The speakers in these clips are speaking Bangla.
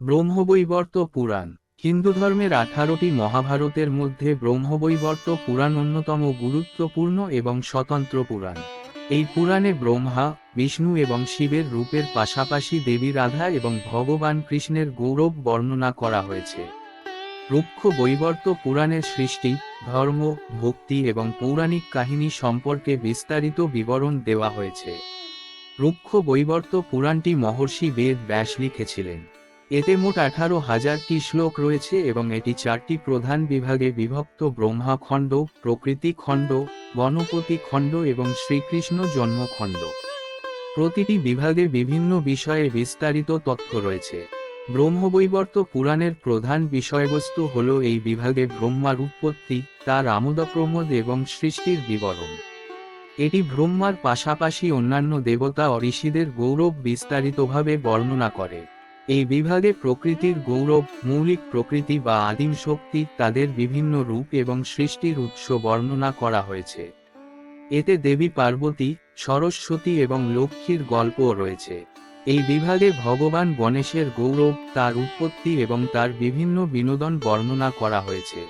ব্রহ্মবৈবর্ত পুরাণ। হিন্দু ধর্মের আঠারোটি মহাভারতের মধ্যে ব্রহ্মবৈবর্ত পুরাণ অন্যতম গুরুত্বপূর্ণ এবং স্বতন্ত্র পুরাণ। এই পুরাণে ব্রহ্মা, বিষ্ণু এবং শিবের রূপের পাশাপাশি দেবী রাধা এবং ভগবান কৃষ্ণের গৌরব বর্ণনা করা হয়েছে। রুক্ষ বৈবর্ত পুরাণের সৃষ্টি, ধর্ম, ভক্তি এবং পৌরাণিক কাহিনী সম্পর্কে বিস্তারিত বিবরণ দেওয়া হয়েছে। রুক্ষ বৈবর্ত পুরাণটি মহর্ষি বেদ ব্যাস লিখেছিলেন। এতে মোট আঠারো হাজারটি শ্লোক রয়েছে এবং এটি চারটি প্রধান বিভাগে বিভক্ত ব্রহ্মা খণ্ড, প্রকৃতি খণ্ড, গণপতি খণ্ড এবং শ্রীকৃষ্ণ জন্মখণ্ড। প্রতিটি বিভাগে বিভিন্ন বিষয়ে বিস্তারিত তথ্য রয়েছে। ব্রহ্মবৈবর্ত পুরাণের প্রধান বিষয়বস্তু হল এই বিভাগে ব্রহ্মার উৎপত্তি, তার আমোদপ্রমোদ এবং সৃষ্টির বিবরণ। এটি ব্রহ্মার পাশাপাশি অন্যান্য দেবতা ঋষিদের গৌরব বিস্তারিতভাবে বর্ণনা করে। এই বিভাগে প্রকৃতির গৌরব, মৌলিক প্রকৃতি বা আদিম শক্তি তাদের বিভিন্ন রূপ এবং সৃষ্টির উৎস বর্ণনা করা হয়েছে। এতে দেবী পার্বতী, সরস্বতী এবং লক্ষ্মীর গল্পও রয়েছে। এই বিভাগে ভগবান গণেশের গৌরব, তার উৎপত্তি এবং তার বিভিন্ন বিনোদন বর্ণনা করা হয়েছে।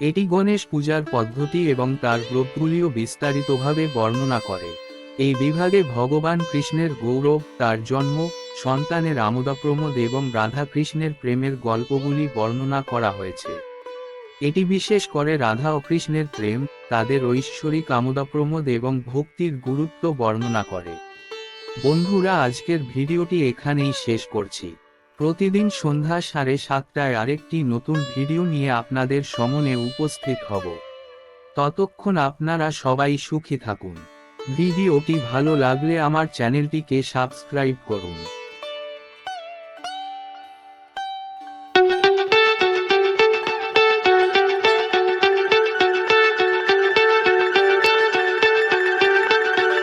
এটি গণেশ পূজার পদ্ধতি এবং তার রূপগুলিও বিস্তারিতভাবে বর্ণনা করে। এই বিভাগে ভগবান কৃষ্ণের গৌরব, তার জন্ম সন্তানের আমোদাপ্রমোদ এবং রাধা কৃষ্ণের প্রেমের গল্পগুলি বর্ণনা করা হয়েছে। এটি বিশেষ করে রাধা ও কৃষ্ণের প্রেম, তাদের ঐশ্বরিক আমোদাপ্রমোদ এবং ভক্তির গুরুত্ব বর্ণনা করে। বন্ধুরা, আজকের ভিডিওটি এখানেই শেষ করছি। প্রতিদিন সন্ধ্যা সাড়ে সাতটায় আরেকটি নতুন ভিডিও নিয়ে আপনাদের সমনে উপস্থিত হব। ততক্ষণ আপনারা সবাই সুখী থাকুন। ভিডিওটি ভালো লাগলে আমার চ্যানেলটিকে সাবস্ক্রাইব করুন।